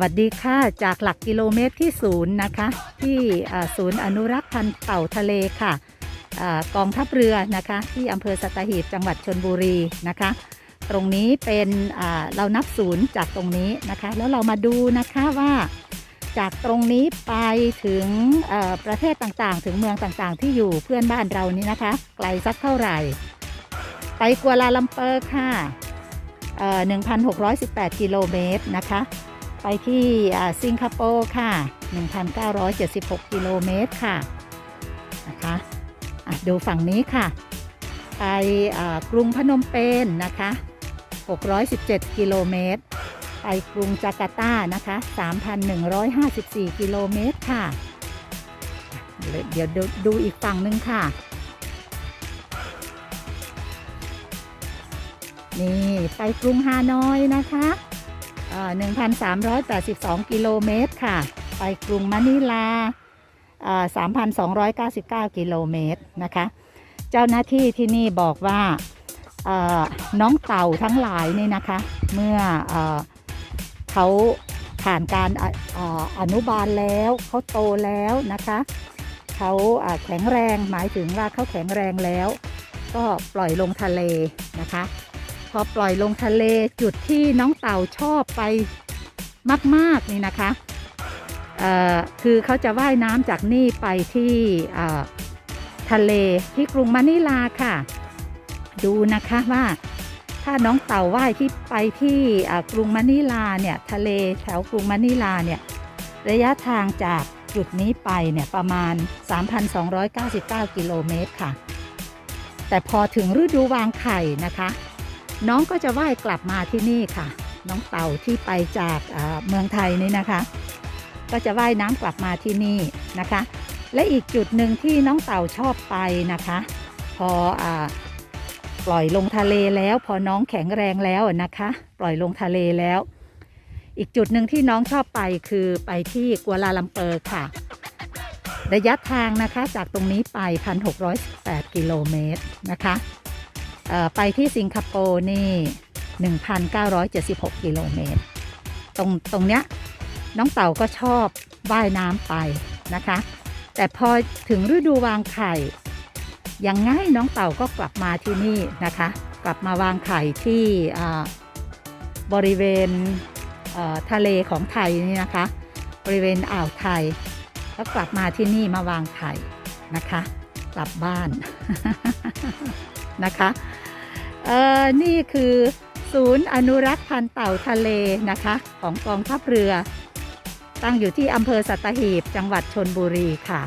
วัสดีค่ะ จากหลักกิโลเมตรที่ศูนย์นะคะ ที่ศูนย์อนุรักษ์พันธุ์เต่าทะเลค่ะอกองทัพเรือนะคะ ที่อำเภอสัตหีบจังหวัดชนบุรีนะคะ ตรงนี้เป็นเรานับศูนย์จากตรงนี้นะคะ แล้วเรามาดูนะคะว่า จากตรงนี้ไปถึงประเทศต่างๆ ถึงเมืองต่างๆ ที่อยู่เพื่อนบ้านเรานี้นะคะ ไกลสักเท่าไหร่ ไปกัวลาลัมเปอร์ค่ะเอ่อ1,618 กิโลเมตรนะคะ ไปที่สิงคโปร์ค่ะ 1,976 กิโลเมตรค่ะนะคะะดูฝั่งนี้ค่ะ ไปกรุงพนมเปญนนะคะ 617 กิโลเมตร ไปกรุงจาการ์ตานะคะ 3,154 กิโลเมตรค่ะ เดี๋ยวดูดูอีกฝั่งหนึ่งค่ะนี่ไปกรุงฮานอยนะคะ 1,382 กิโลเมตรค่ะ ไปกรุงมะนิลา 3,299 กิโลเมตรนะคะ เจ้าหน้าที่ที่นี่บอกว่าน้องเต่าทั้งหลายนี่นะคะ เมื่อเอเขาผ่านการออนุบาลแล้วเขาโตแล้วนะคะเขาอ่าแข็งแรงหมายถึงว่าเขาแข็งแรงแล้ว ก็ปล่อยลงทะเลนะคะ พอปล่อยลงทะเลจุดที่น้องเต่าชอบไปมาก ๆ นี่นะคะคือเขาจะว่ายน้ำจากนี่ไปที่ทะเลที่กรุงมะนิลาค่ะ ดูนะคะว่าถ้าน้องเต่าว่ายที่ไปที่กรุงมะนิลาเนี่ยทะเลแถวกรุงมะนิลาเนี่ยระยะทางจากจุดนี้ไปเนี่ยประมาณ 3,299 กิโลเมตรค่ะ แต่พอถึงฤดูวางไข่นะคะ น้องก็จะว่ายกลับมาที่นี่ค่ะ น้องเต่าที่ไปจากเมืองไทยนี่นะคะ ก็จะว่ายน้ำกลับมาที่นี่นะคะ และอีกจุดหนึ่งที่น้องเต่าชอบไปนะคะ พออปล่อยลงทะเลแล้ว พอน้องแข็งแรงแล้วนะคะ ปล่อยลงทะเลแล้ว อีกจุดหนึ่งที่น้องชอบไปคือไปที่กัวลาลัมเปอร์ค่ะ ระยะทางนะคะจากตรงนี้ไป 1,618กิโลเมตรนะคะ ไปที่สิงคโปร์นี่ 1,976 กิโลเมตร ตรงตรงเนี้ยน้องเต่าก็ชอบว่ายน้ำไปนะคะ แต่พอถึงฤดูวางไข่ยังไงน้องเต่าก็กลับมาที่นี่นะคะ กลับมาวางไข่ที่บริเวณเทะเลของไทยนี่นะคะ บริเวณอ่าวไทย แล้วกลับมาที่นี่มาวางไข่นะคะ กลับบ้าน นะคะนี่คือศูนย์อนุรักษ์พันธุ์เต่าทะเลนะคะ ของกองทัพเรือ ตั้งอยู่ที่อำเภอสัตหีบจังหวัดชนบุรีค่ะ